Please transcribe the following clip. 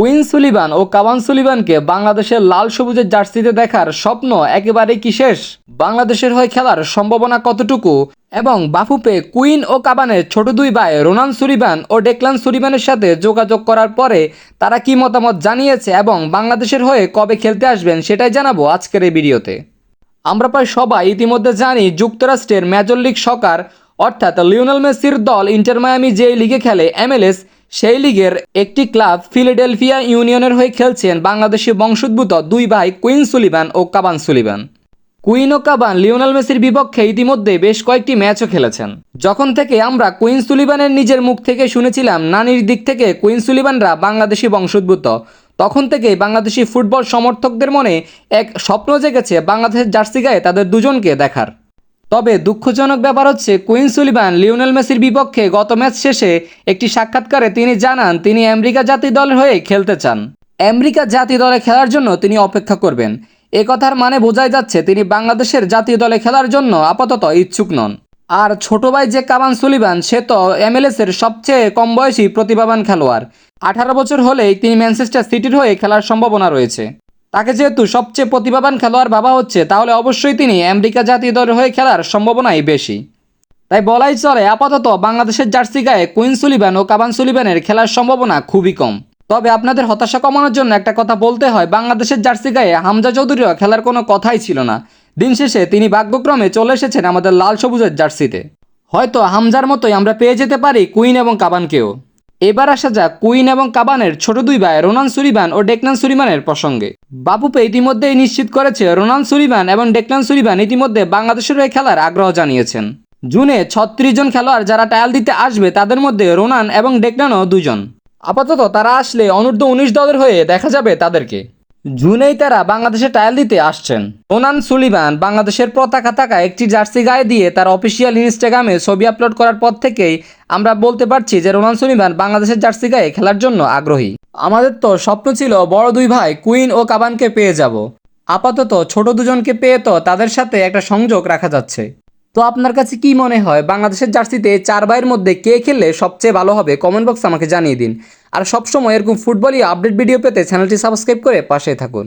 Queen Sullivan ও কাবান সুলিভানকে বাংলাদেশের লাল সবুজের জার্সিতে দেখার স্বপ্ন একেবারেই কি শেষ? বাংলাদেশের হয়ে খেলার সম্ভাবনা কতটুকু? এবং বাফুপে কুইন ও কাবানের ছোট দুই ভাই রোনান সুলিভান ও ডেকলান সুলিভানের সাথে যোগাযোগ করার পরে তারা কি মতামত জানিয়েছে এবং বাংলাদেশের হয়ে কবে খেলতে আসবেন সেটাই জানাব আজকের এই ভিডিওতে। আমরা প্রায় সবাই ইতিমধ্যে জানি যুক্তরাষ্ট্রের মেজর লিগ সকার অর্থাৎ লিওনেল মেসির দল ইন্টার মায়ামি যে লিগে খেলে এমএলএস সেই লিগের একটি ক্লাব ফিলাডেলফিয়া ইউনিয়নের হয়ে খেলছেন বাংলাদেশি বংশোদ্ভূত দুই ভাই কুইন সুলিভান ও কাবান সুলিভান। কুইন ও কাবান লিওনেল মেসির বিপক্ষে ইতিমধ্যে বেশ কয়েকটি ম্যাচও খেলেছেন। যখন থেকে আমরা কুইন সুলিভানের নিজের মুখ থেকে শুনেছিলাম নানির দিক থেকে কুইন সুলিভানরা বাংলাদেশি বংশোদ্ভূত, তখন থেকেই বাংলাদেশি ফুটবল সমর্থকদের মনে এক স্বপ্ন জেগেছে বাংলাদেশের জার্সি গায়ে তাদের দুজনকে দেখার। তবে দুঃখজনক ব্যাপার হচ্ছে, কুইন সুলিভান লিওনেল মেসির বিপক্ষে গত ম্যাচ শেষে একটি সাক্ষাৎকারে তিনি জানান তিনি আমেরিকা জাতীয় দলের হয়ে খেলতে চান। আমেরিকা জাতীয় দলে খেলার জন্য তিনি অপেক্ষা করবেন। এ কথার মানে বোঝাই যাচ্ছে তিনি বাংলাদেশের জাতীয় দলে খেলার জন্য আপাতত ইচ্ছুক নন। আর ছোট ভাই যে কাবান সুলিভান, সে তো এমএলএস এর সবচেয়ে কম বয়সী প্রতিভাবান খেলোয়াড়। আঠারো বছর হলেই তিনি ম্যানচেস্টার সিটির হয়ে খেলার সম্ভাবনা রয়েছে। তাকে যেহেতু সবচেয়ে প্রতিভাবান খেলোয়াড় ভাবা হচ্ছে, তাহলে অবশ্যই তিনি আমেরিকা জাতীয় দলের হয়ে খেলার সম্ভাবনাই বেশি। তাই বলাই চলে, আপাতত বাংলাদেশের জার্সি গায়ে কুইন সুলিভান ও কাবান সুলিভানের খেলার সম্ভাবনা খুবই কম। তবে আপনাদের হতাশা কমানোর জন্য একটা কথা বলতে হয়, বাংলাদেশের জার্সি গায়ে হামজা চৌধুরীও খেলার কোনো কথাই ছিল না। দিন শেষে তিনি ভাগ্যক্রমে চলে এসেছেন আমাদের লাল সবুজের জার্সিতে। হয়তো হামজার মতোই আমরা পেয়ে যেতে পারি কুইন এবং কাবানকেও এবার আসা যাক কুইন এবং কাবানের ছোট দুই ভাই রোনান সুরিবান ও ডেকনান সুরিমানের প্রসঙ্গে। বাপুপে ইতিমধ্যেই নিশ্চিত করেছে রোনান সুরিবান এবং ডেকনান সুরিবান ইতিমধ্যে বাংলাদেশের হয়ে খেলার আগ্রহ জানিয়েছেন। জুনে ছত্রিশ জন খেলোয়াড় যারা টায়াল দিতে আসবে তাদের মধ্যে রোনান এবং ডেকনানও দুজন আপাতত তারা আসলে অনূর্ধ্ব উনিশ দলের হয়ে দেখা যাবে তাদেরকে। জুনেই তারা বাংলাদেশে ট্রায়াল দিতে আসছেন। ওনান সুলিভান বাংলাদেশের পতাকা থাকা একটি জার্সি গায়ে দিয়ে তার অফিসিয়াল ইনস্টাগ্রামে ছবি আপলোড করার পর থেকেই আমরা বলতে পারছি যে রোনান সুলিভান বাংলাদেশের জার্সি গায়ে খেলার জন্য আগ্রহী। আমাদের তো স্বপ্ন ছিল বড় দুই ভাই কুইন ও কাবানকে পেয়ে যাব। আপাতত ছোট দুজনকে পেয়ে তো তাদের সাথে একটা সংযোগ রাখা যাচ্ছে। তো আপনার কাছে কি মনে হয়, বাংলাদেশের জার্সিতে চার ভাইয়ের মধ্যে কে খেললে সবচেয়ে ভালো হবে? কমেন্ট বক্স আমাকে জানিয়ে দিন। আর সবসময় এরকম ফুটবলই আপডেট ভিডিও পেতে চ্যানেলটি সাবস্ক্রাইব করে পাশে থাকুন।